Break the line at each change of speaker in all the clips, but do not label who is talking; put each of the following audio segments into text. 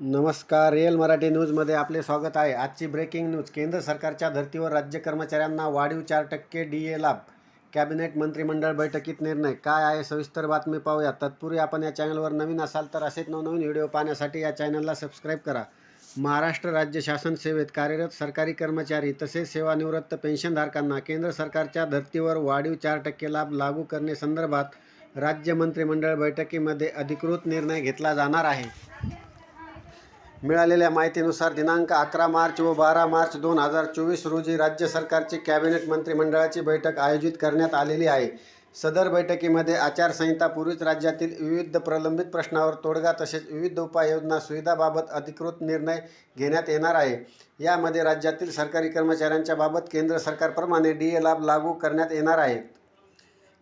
नमस्कार रिअल मराठी न्यूजमध्ये आपले स्वागत आहे. आजची ब्रेकिंग न्यूज केंद्र सरकारच्या धर्तीवर राज्य कर्मचाऱ्यांना वाढीव चार टक्के डी ए लाभ. कॅबिनेट मंत्रिमंडळ बैठकीत निर्णय. काय आहे सविस्तर बातमी पाहूया. तत्पूर्वी आपण या चॅनलवर नवीन असाल तर असेच नवनवीन व्हिडिओ पाहण्यासाठी या चॅनलला सबस्क्राईब करा. महाराष्ट्र राज्य शासन सेवेत कार्यरत सरकारी कर्मचारी तसेच सेवानिवृत्त पेन्शनधारकांना केंद्र सरकारच्या धर्तीवर वाढीव चार टक्के लाभ लागू करण्यासंदर्भात राज्य मंत्रिमंडळ बैठकीमध्ये अधिकृत निर्णय घेतला जाणार आहे. मिळालेल्या माहितीनुसार दिनांक अकरा मार्च व बारा मार्च दोन हजार चोवीस रोजी राज्य सरकारची कॅबिनेट मंत्रिमंडळाची बैठक आयोजित करण्यात आलेली आहे. सदर बैठकीमध्ये आचारसंहिता पूर्वीच राज्यातील विविध प्रलंबित प्रश्नावर तोडगा तसेच विविध उपाययोजना सुविधाबाबत अधिकृत निर्णय घेण्यात येणार आहे. यामध्ये राज्यातील सरकारी कर्मचाऱ्यांच्या बाबत केंद्र सरकारप्रमाणे डी ए लाभ लागू करण्यात येणार आहेत.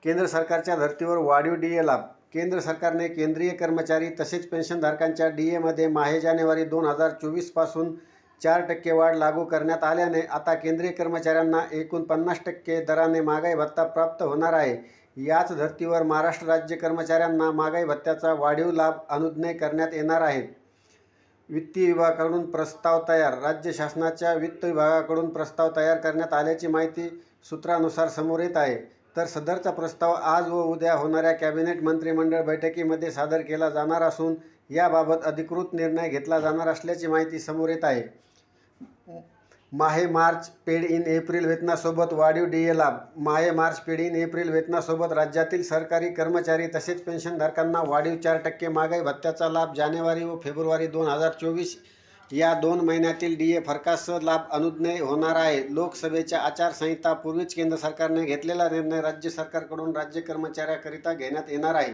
केंद्र सरकारच्या धर्तीवर वाढीव डी ए लाभ केंद्र सरकारने केंद्रीय कर्मचारी तसेच पेन्शनधारकांच्या डी एमध्ये माहे जानेवारी दोन हजार चोवीसपासून चार टक्के वाढ लागू करण्यात आल्याने आता केंद्रीय कर्मचाऱ्यांना एकूण पन्नास टक्के दराने महागाई भत्ता प्राप्त होणार आहे. याच धर्तीवर महाराष्ट्र राज्य कर्मचाऱ्यांना महागाई भत्त्याचा वाढीव लाभ अनुज्ञे करण्यात येणार आहे. वित्तीय विभागाकडून प्रस्ताव तयार राज्य शासनाच्या वित्त विभागाकडून प्रस्ताव तयार करण्यात आल्याची माहिती सूत्रानुसार समोर येत आहे. तर सदरचा प्रस्ताव आज व उद्या होणाऱ्या कॅबिनेट मंत्रिमंडळ बैठकीमध्ये सादर केला जाणार असून याबाबत अधिकृत निर्णय घेतला जाणार असल्याची माहिती समोर येत आहे. माहे मार्च पेड इन एप्रिल वेतनासोबत वाढीव डी ए लाभ. माहे मार्च पेड इन एप्रिल वेतनासोबत राज्यातील सरकारी कर्मचारी तसेच पेन्शनधारकांना वाढीव चार टक्के महागाई भत्त्याचा लाभ जानेवारी व फेब्रुवारी दोन हजार चोवीस या दोन महिन्यातील डी ए फरकासह लाभ अनुज्ञेय होणार आहे. लोकसभेच्या आचारसंहिता पूर्वीच केंद्र सरकारने घेतलेला निर्णय राज्य सरकारकडून राज्य कर्मचाऱ्याकरिता घेण्यात येणार आहे.